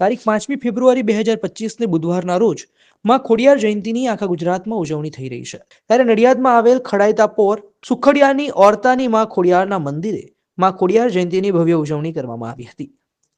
તારીખ પાંચમી ફેબ્રુઆરી બે હજાર પચીસને બુધવારના રોજમાં ખોડિયાર જયંતિની આખા ગુજરાતમાં ઉજવણી થઈ રહી છે. ત્યારે નડિયાદમાં આવેલ ખડાયતા પોર, સુખડિયાની, ઓરતાની માં ખોડિયારના મંદિરે માં ખોડિયાર જયંતિની ભવ્ય ઉજવણી કરવામાં આવી હતી.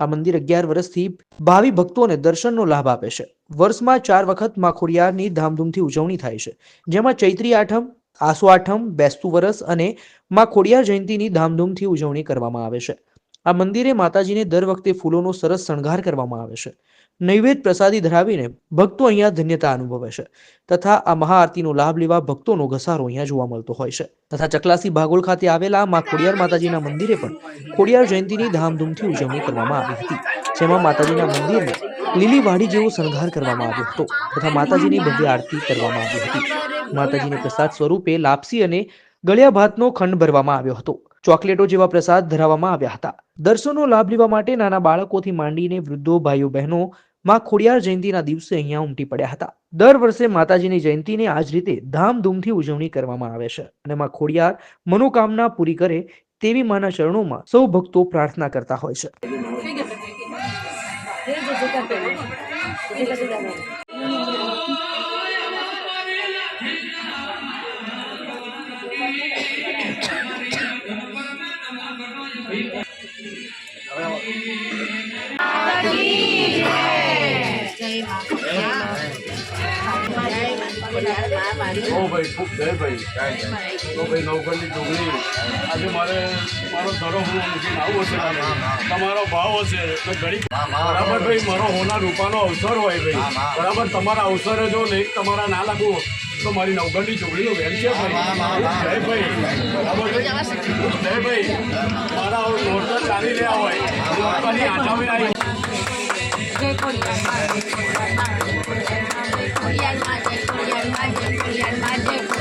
આ મંદિર અગિયાર વર્ષથી ભાવિ ભક્તોને દર્શનનો લાભ આપે છે. વર્ષમાં ચાર વખતમાં ખોડિયારની ધામધૂમથી ઉજવણી થાય છે. જેમાં ચૈત્રી આઠમ, આસો આઠમ, બેસતું વરસ અને માં ખોડિયાર જયંતિની ધામધૂમથી ઉજવણી કરવામાં આવે છે. આ મંદિરે માતાજીને દર વખતે ફૂલોનો સરસ શણગાર કરવામાં આવે છે. નૈવેદ્ય પ્રસાદી ધરાવીને ભક્તો અહીંયા ધન્યતા અનુભવે છે તથા આ મહાઆરતીનો લાભ લેવા ભક્તોનો ઘસારો અહીંયા જોવા મળતો હોય છે. તથા ચકલાસી ભાગોળ ખાતે આવેલા મા ખોડિયાર માતાજીના મંદિરે પણ ખોડિયાર જયંતિની ધામધૂમથી ઉજવણી કરવામાં આવી હતી. જેમાં માતાજીના મંદિરને લીલી વાડી જેવો શણગાર કરવામાં આવ્યો હતો તથા માતાજીની ભવ્ય આરતી કરવામાં આવી હતી. માતાજીને પ્રસાદ સ્વરૂપે લાપસી અને ગળ્યા ભાતનો ખંડ ભરવામાં આવ્યો હતો. ચોકલેટો જેવા પ્રસાદ ધરાવવામાં આવ્યા હતા. દર્શનનો લાભ લેવા માટે નાના બાળકોથી માંડીને વૃદ્ધો, ભાઈઓ, બહેનો માં ખોડિયાર જયંતિના દિવસે અહીંયા ઉમટી પડ્યા હતા. દર વર્ષે માતાજીની જયંતિને આ જ રીતે ધામધૂમથી ઉજવણી કરવામાં આવે છે અને માં ખોડિયાર મનોકામના પૂરી કરે તેવી માના ચરણોમાં સૌ ભક્તો પ્રાર્થના કરતા હોય છે. ઓ ભાઈ ખૂબ જય ભાઈ તો ભાઈ નવગણની ડુંગળી આજે મારે મારો ધરો હું મૂકીને આવું હશે તમારો ભાવ હશે તો ઘડી બરાબર ભાઈ મારો હોના રૂપાનો અવસર હોય ભાઈ. બરાબર તમારા અવસરે જો નહીં તમારા ના લાગુ તો મારી નવગણની ચોકડીનો વેલ છે ભાઈ. જય ભાઈ. બરાબર જય ભાઈ. મારા નોરતા ચાલી રહ્યા હોય. નોરતાની આઠાવી આવી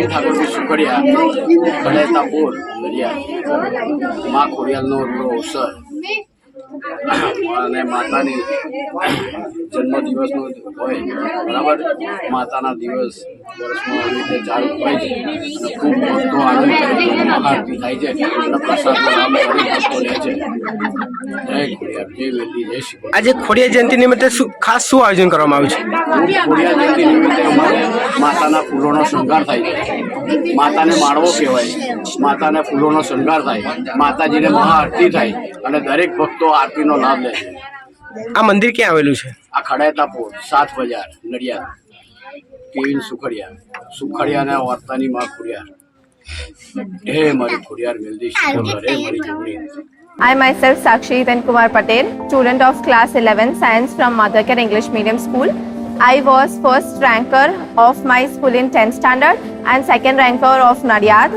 ઠાકોરજી સુખડિયા ભલે તાપોર દરિયા મા ખોડિયાલનો ઓલો અવસર અને માતાની જન્મદિવસનો હોય બરાબર? માતાના દિવસ વર્ષમાં આવી રીતે ચાલુ હોય છે અને ખૂબ ભક્તો આનંદ કરે છે અને મહાઆરતી થાય છે અને પ્રસાદનો લાભ ભક્તો લે છે. જય ખોડિયાર જય વેદી જય શિવ આજે ખોડિયા જયંતિ નિમિત્તે ખાસ શું આયોજન કરવામાં આવ્યું છે? ખોડિયા જયંતિ નિમિત્તે અમારે માતાના ફૂલોનો શણગાર થાય છે. માતાને માળવો કહેવાય માતાને ફૂલોનો શણગાર થાય. માતાજીને મહાઆરતી થાય અને દરેક ભક્તો આરતીનો લાભ લે છે આ મંદિર ક્યાં આવેલું છે આ ખડાયતાપુર સાત બજાર નડિયાદ કેવિન સુખડિયા સુખડિયા અને વાર્તાની માં ખુડિયાર હે મારી ખુડિયાર મેલદી શિકોતર, હે મારી જોગણી I myself Sakshi Then Kumar Patel, student of class 11 science from Madhakar English Medium School. I was first ranker of my school in 10th standard and second ranker of Nadiad.